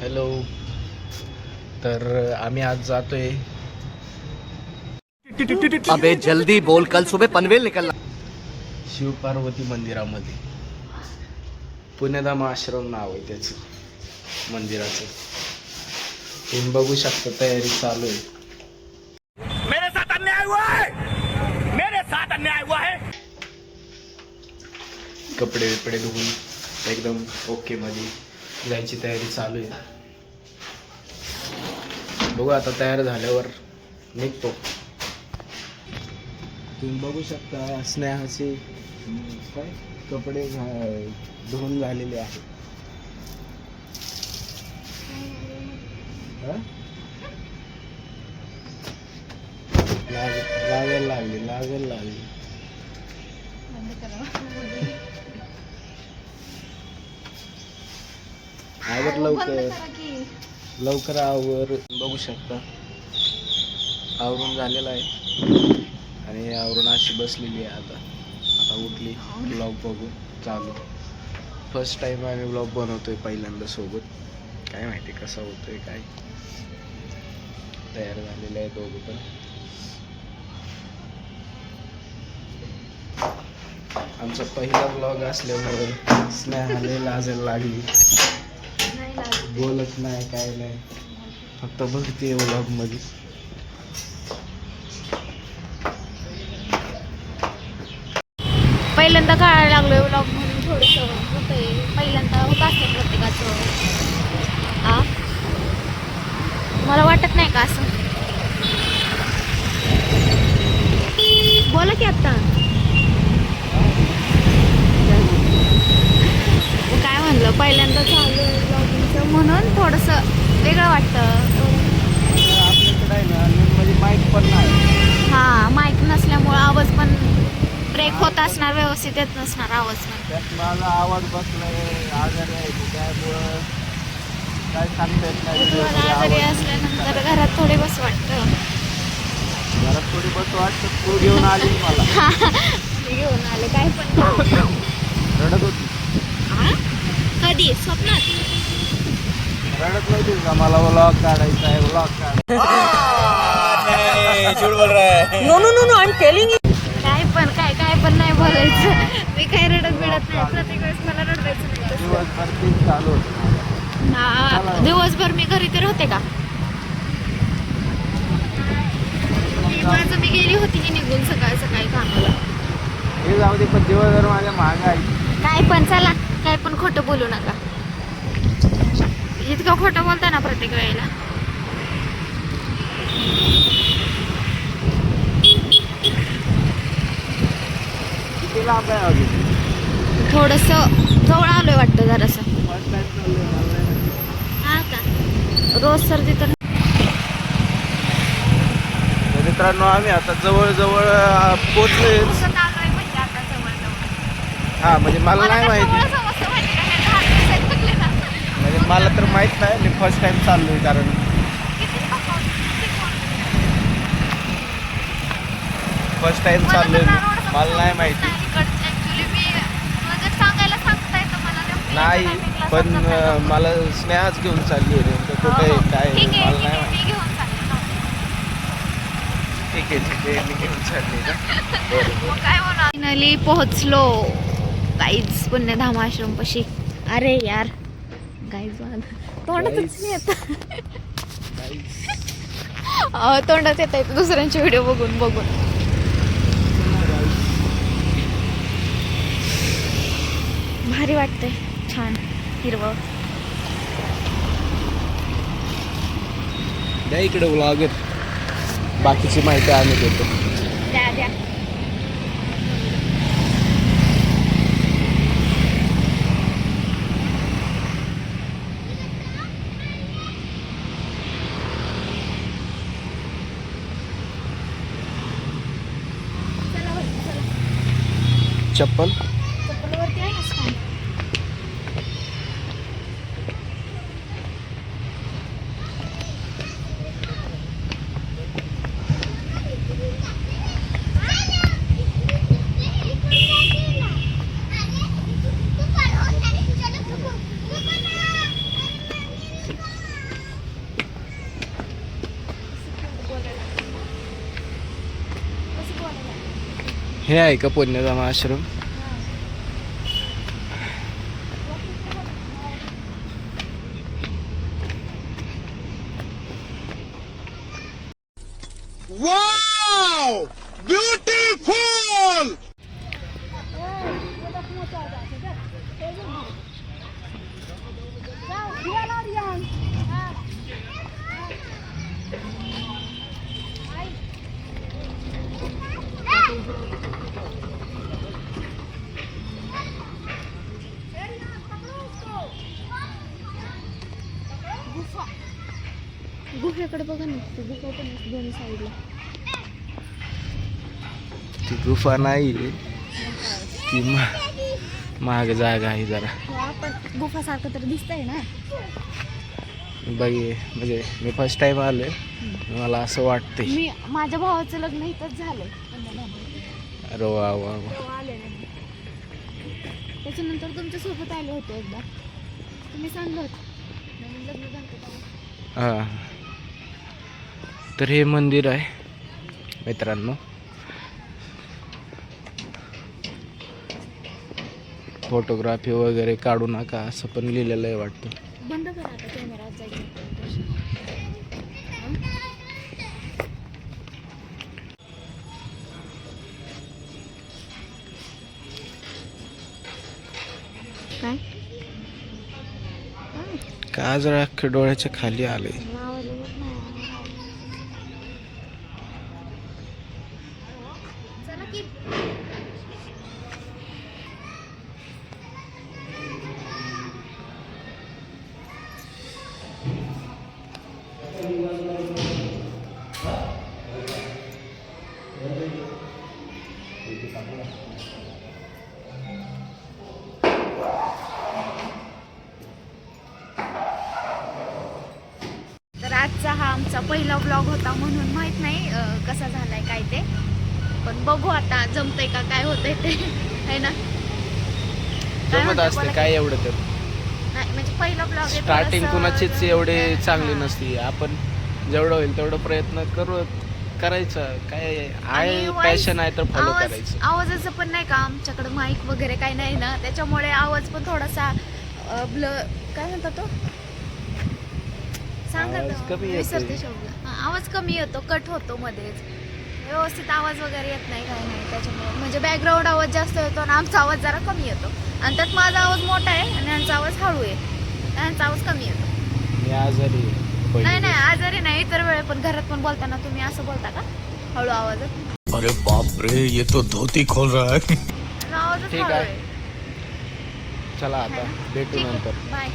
Hello तर आम्ही आज जातोय. अबे जल्दी बोल. कल सुबह पनवेल निकलना. शिवपार्वती मंदिरामध्ये. पुण्यधाम आश्रम नाव आहे त्याचं मंदिराचं. तुम्ही बघू शकता तयारी चालू आहे. मेरे साथ अन्याय हुआ है! मेरे साथ अन्याय हुआ है! कपडे बिपडे धुवून एकदम ओके मध्ये. जायची तयारी चालू आहे. बघू आता तयार झाल्यावर निघतो. तुम्ही बघू शकता स्नेहाचे काय? कपडे घा- धुवून झालेले आहेत. हा? लाग- लागायला लागली लागायला लागली आवर लवकर. लवकर आवर. बघू शकता. आवरून झालेलं आहे. आणि आवरून अशी बसलेली आहे आता. आता उठली. ब्लॉग बघू. चालू. फर्स्ट टाइम आम्ही ब्लॉग बनवतोय पहिल्यांदा सोबत. काय माहिती कसा होतोय काय. तयार झालेले आहे दोघं पण. आमचा पहिला ब्लॉग असल्यामुळे स्नेहाने लाजायला लागली. बोलत नाही काय नाही. फक्त बघते व्लॉगमध्ये. पहिल्यांदा काढायला लागलो ब्लॉग म्हणून थोडंसं होतंय. पहिल्यांदा होत असते प्रत्येकाचं. मला वाटत नाही का असं? बोला की आता काय म्हणलं? पहिल्यांदा चालू म्हणून थोडंसं वेगळं वाटतं. हां माईक नसल्यामुळं आवाज पण ब्रेक होत असणार व्यवस्थित येत नसणार आवाज पण. माझा आवाज बसलाय आजारी आहे त्यामुळं काय सांगता येत नाही video तुम्हाला मध्ये आजारी असल्यानंतर घरात थोडे बस वाटतं. घरात थोडी बस वाटतं तू घेऊन आली मला मी घेऊन आले काय पण. रडत होती? कधी? स्वप्नात? रडत नव्हती का? मला व्लॉग काढायचा आहे व्लॉग काढायचा झूठ बोल रहा है काय पण काय काय पण नाही बोलायचं. मी काय रडत बिडत नाही. प्रत्येक वेळेस मला रडवायचं नाही तसं. दिवसभर तीच चालू होतं. हा, दिवसभर मी घरी तर होते का? मी- माझं मी गेली होती की निघून सकाळ सकाळी कामाला. हे जाऊ दे पण दिवसभर माझ्या महाग आहे. काय पण चला. काय पण खोटं बोलू नका. इतकं खोटं बोलता ना प्रत्येक वेळेला. थोडस जवळ आलोय वाटतं जरासं. हा का? रोज सर्दी तर तर मित्रांनो आम्ही आता जवळजवळ पोचलोय म्हणजे हा म्हणजे मला नाही माहिती. मला तर माहीत नाही मी फर्स्ट टाइम चाललोय कारण फर्स्ट टाइम चाललोय मी. मला नाही माहिती. नाही पण मला स्नेहाच घेऊन चालली आहे नेमकं कुठे आहे, काय आहे, मला नाही माहिती. ठीक आहे ठीक आहे मी घेऊन चालली का बरं फायनली पोहोचलो. गाईज पुण्यधाम आश्रम पशी अरे यार. गाईज तोंडातच. नाही येत. तोंडात येत आहे. दुसऱ्यांचे व्हिडिओ बघून बघून. भारी वाटतंय. छान. हिरवं. द्या इकडे व्लॉगर बाकीची माहिती आम्ही देतो. द्या द्या. चप्पल. हे आहे का पुण्यधाम आश्रम गुफा गुफेकडे बघा ना ती गुफा पण आहे दोन्ही साईडला ती गुफा नाही ती मा- महाग जागा आहे जरा. आपण गुफासारखं तर दिसतंय ना. बाई म्हणजे मी फर्स्ट टाइम आलोय. मला असं वाटतंय. मी माझ्या भावाचं लग्न इथंच झालंय. अरे वा वा तेव्हा आले नाही त्याच्यानंतर तुमच्यासोबत आले होते एकदा. तुम्ही सांगलं होतं. नवीन लग्न झालं तेव्हा. हा. तर हे मंदिर आहे मित्रांनो. फोटोग्राफी वगैरे काढू नका असं पण लिहिलेलं आहे वाटतं. बंद करा आता कॅमेरा जायचं. काय? का अख्खे डोळ्याच्या खाली आले आजचा पहिला ब्लॉग होता म्हणून माहीत नाही कसा झालाय काय ते. पण बघू आता जमतंय का काय होतंय ते. है ना? काय जमत असते? एवढं तर. नाही म्हणजे पहिला ब्लॉग स्टार्टिंग कुणाचीच एवढे चांगली नसती. आपण जेवढं होईल तेवढं प्रयत्न करू करायचं. काय आहे पॅशन आहे तर फॉलो करायचं. आवाजाचं पण नाही का? आमच्याकडे माईक वगैरे काही नाही ना. त्याच्यामुळे आवाज पण थोडासा ब्ल काय म्हणतात तो? आवाज कमी येतोय. विसरते शब्द. हा, आवाज कमी येतो कट होतो मध्येच. व्यवस्थित आवाज वगैरे येत नाही काय नाही त्याच्यामुळे. म्हणजे बॅकग्राऊंड आवाज जास्त येतो आणि आमचा आवाज जरा कमी येतो. आणि त्यात माझा आवाज मोठा आहे आणि यांचा आवाज हळू आहे. त्यांचा आवाज कमी येतो. मी आजारी आहे. नाही नाही आजारी नाही इतर वेळे पण घरात पण बोलताना तुम्ही असं बोलता का? हळू आवाजात अरे बाप रे ये तो धोती खोल रहा है. आवाजच ठीक हळू आहे. आहे. चला आता भेटू ठीक आहे. नंतर. बाय